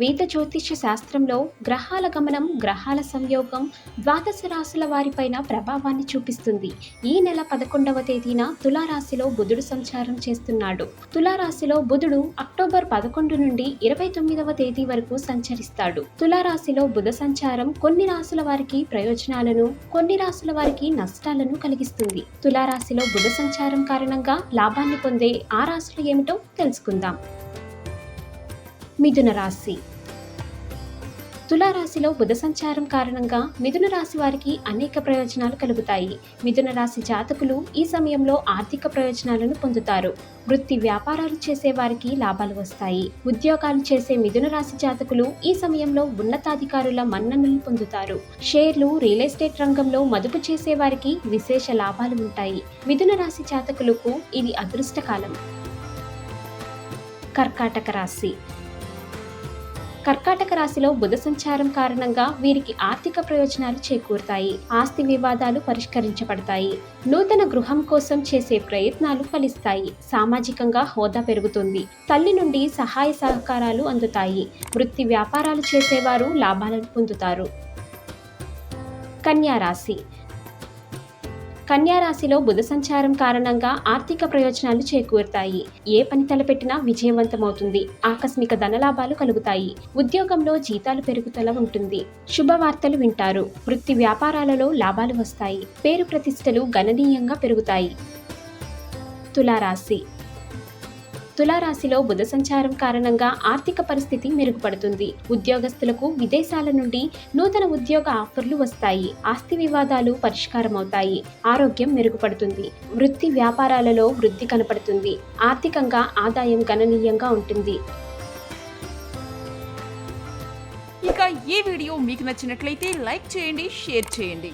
వేద జ్యోతిష్య శాస్త్రంలో గ్రహాల గమనం గ్రహాల సంయోగం ద్వాదశ రాశుల వారిపైన ప్రభావాన్ని చూపిస్తుంది. ఈ నెల పదకొండవ తేదీన తులారాశిలో బుధుడు సంచారం చేస్తున్నాడు. తులారాశిలో బుధుడు అక్టోబర్ పదకొండు నుండి ఇరవై తొమ్మిదవ తేదీ వరకు సంచరిస్తాడు. తులారాశిలో బుధ సంచారం కొన్ని రాశుల వారికి ప్రయోజనాలను కొన్ని రాశుల వారికి నష్టాలను కలిగిస్తుంది. తులారాశిలో బుధ సంచారం కారణంగా లాభాన్ని పొందే ఆ రాశులు ఏమిటో తెలుసుకుందాం. మిథున రాశి. తులారాశిలో బుధ సంచారం కారణంగా మిథున రాశి వారికి అనేక ప్రయోజనాలు కలుగుతాయి. మిథున రాశి జాతకులు ఈ సమయంలో ఆర్థిక ప్రయోజనాలను పొందుతారు. వృత్తి వ్యాపారాలు చేసే వారికి లాభాలు వస్తాయి. ఉద్యోగాలు చేసే మిథున రాశి జాతకులు ఈ సమయంలో ఉన్నతాధికారుల మన్ననలు పొందుతారు. షేర్లు రియల్ ఎస్టేట్ రంగంలో మదుపు చేసే వారికి విశేష లాభాలు ఉంటాయి. మిథున రాశి జాతకులకు ఇది అదృష్టకాలం. కర్కాటక రాశి. కర్కాటక రాశిలో బుధ సంచారం కారణంగా వీరికి ఆర్థిక ప్రయోజనాలు చేకూరుతాయి. ఆస్తి వివాదాలు పరిష్కరించబడతాయి. నూతన గృహం కోసం చేసే ప్రయత్నాలు ఫలిస్తాయి. సామాజికంగా హోదా పెరుగుతుంది. తల్లి నుండి సహాయ సహకారాలు అందుతాయి. వృత్తి వ్యాపారాలు చేసేవారు లాభాలను పొందుతారు. కన్యా కన్యారాశిలో కన్యా రాశిలో బుధ సంచారం కారణంగా ఆర్థిక ప్రయోజనాలు చేకూరుతాయి. ఏ పని తలపెట్టినా విజయవంతమవుతుంది. ఆకస్మిక ధనలాభాలు కలుగుతాయి. ఉద్యోగంలో జీతాలు పెరుగుతల ఉంటుంది. శుభవార్తలు వింటారు. వృత్తి వ్యాపారాలలో లాభాలు వస్తాయి. పేరు ప్రతిష్టలు గణనీయంగా పెరుగుతాయి. తులారాశి తులారాశిలో బుధ సంచారం కారణంగా ఆర్థిక పరిస్థితి మెరుగుపడుతుంది. ఉద్యోగస్తులకు విదేశాల నుండి నూతన ఉద్యోగ ఆఫర్లు వస్తాయి. ఆస్తి వివాదాలు పరిష్కారమవుతాయి. ఆరోగ్యం మెరుగుపడుతుంది. వృత్తి వ్యాపారాలలో వృద్ధి కనపడుతుంది. ఆర్థికంగా ఆదాయం గణనీయంగా ఉంటుంది. ఇక ఈ వీడియో మీకు నచ్చినట్లయితే లైక్ చేయండి షేర్ చేయండి.